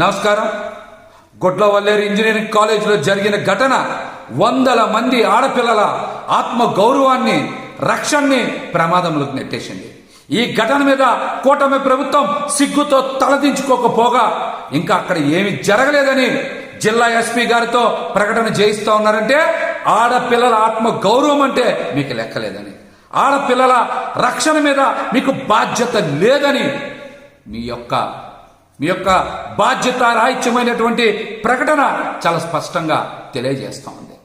నమస్కారం. గొడ్లవల్లేరు ఇంజనీరింగ్ కాలేజీలో జరిగిన ఘటన వందల మంది ఆడపిల్లల ఆత్మ గౌరవాన్ని రక్షణని ప్రమాదంలోకి నెట్టేసింది. ఈ ఘటన మీద కూటమి ప్రభుత్వం సిగ్గుతో తలదించుకోకపోగా ఇంకా అక్కడ ఏమి జరగలేదని జిల్లా ఎస్పీ గారితో ప్రకటన చేయిస్తూ ఉన్నారంటే ఆడపిల్లల ఆత్మ గౌరవం అంటే మీకు లెక్కలేదని ఆడపిల్లల రక్షణ మీద మీకు బాధ్యత లేదని మీ యొక్క మీ యొక్క బాధ్యత రాహిత్యమైనటువంటి ప్రకటన చాలా స్పష్టంగా తెలియజేస్తా ఉంది.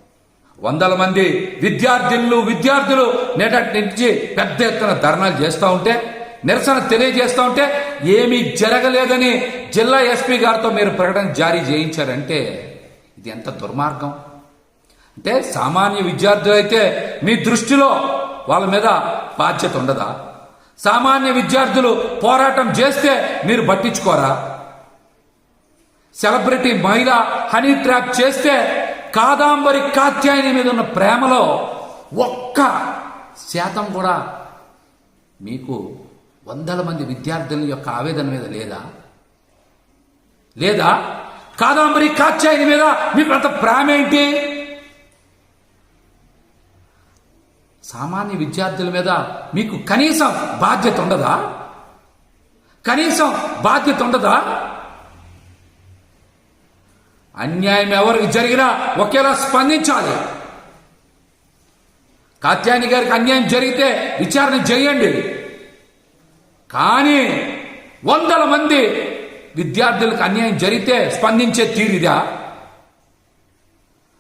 వందల మంది విద్యార్థినులు విద్యార్థులు నేటటి నుంచి పెద్ద ఎత్తున ధర్నాలు చేస్తూ ఉంటే నిరసన తెలియజేస్తూ ఉంటే ఏమీ జరగలేదని జిల్లా ఎస్పీ గారితో మీరు ప్రకటన జారీ చేయించారంటే ఇది ఎంత దుర్మార్గం? అంటే సామాన్య విద్యార్థులు అయితే మీ దృష్టిలో వాళ్ళ మీద బాధ్యత ఉండదా? సామాన్య విద్యార్థులు పోరాటం చేస్తే మీరు పట్టించుకోరా? సెలబ్రిటీ మహిళ హనీ ట్రాప్ చేస్తే కాదాంబరి కాత్యాయని మీద ఉన్న ప్రేమలో ఒక్క శాతం కూడా మీకు వందల మంది విద్యార్థుల యొక్క ఆవేదన మీద లేదా? లేదా? కాదాంబరి కాత్యాయని మీద మీకు అంత ప్రేమ ఏంటి? సామాన్య విద్యార్థుల మీద మీకు కనీసం బాధ్యత ఉండదా? కనీసం బాధ్యత ఉండదా? అన్యాయం ఎవరికి జరిగినా ఒకేలా స్పందించాలి. కాత్యాయని గారికి అన్యాయం జరిగితే విచారణ చేయండి. కానీ వందల మంది విద్యార్థులకు అన్యాయం జరిగితే స్పందించే తీరిదా?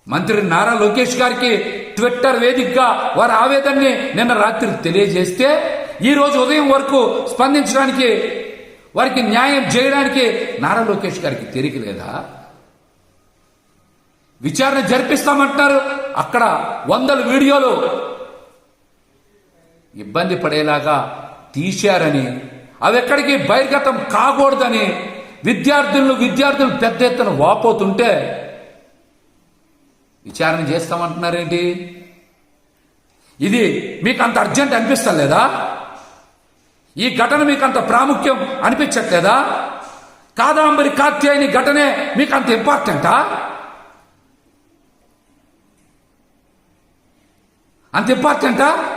మంత్రి నారా లోకేష్ గారికి ట్విట్టర్ వేదికగా వారి ఆవేదనని నిన్న రాత్రి తెలియజేస్తే ఈ రోజు ఉదయం వరకు స్పందించడానికి వారికి న్యాయం చేయడానికి నారా లోకేష్ గారికి తీరిక లేదా? విచారణ జరిపిస్తామంటున్నారు. అక్కడ వందల వీడియోలు ఇబ్బంది పడేలాగా తీశారని అవి ఎక్కడికి బహిర్గతం కాకూడదని విద్యార్థులను విద్యార్థులు పెద్ద ఎత్తున వాపోతుంటే విచారణ చేస్తామంటున్నారేంటి? ఇది మీకు అంత అర్జెంట్ అనిపిస్తలేదా ఈ ఘటన మీకు అంత ప్రాముఖ్యం అనిపించట్లేదా? కాదాంబరి కార్త్యాయని ఘటనే మీకు అంత ఇంపార్టెంటా? అంత ఇంపార్టెంటా?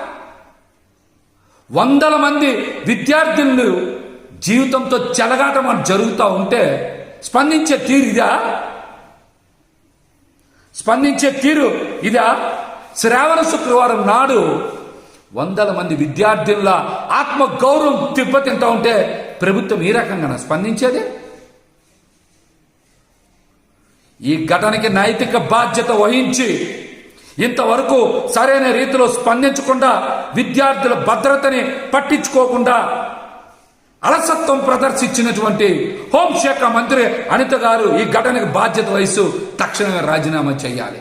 వందల మంది విద్యార్థులు జీవితంతో చెలగాటం అని జరుగుతూ ఉంటే స్పందించే తీరు స్పందించే తీరు ఇదా? శ్రావణ శుక్రవారం నాడు వందల మంది విద్యార్థుల ఆత్మ గౌరవం తిబ్బతింటా ఉంటే ప్రభుత్వం ఈ రకంగా స్పందించేది? ఈ ఘటనకి నైతిక బాధ్యత వహించి ఇంతవరకు సరైన రీతిలో స్పందించకుండా విద్యార్థుల భద్రతని పట్టించుకోకుండా అలసత్వం ప్రదర్శించినటువంటి హోంశాఖ మంత్రి అనిత గారు ఈ ఘటనకు బాధ్యత వహిస్తూ తక్షణమే రాజీనామా చేయాలి.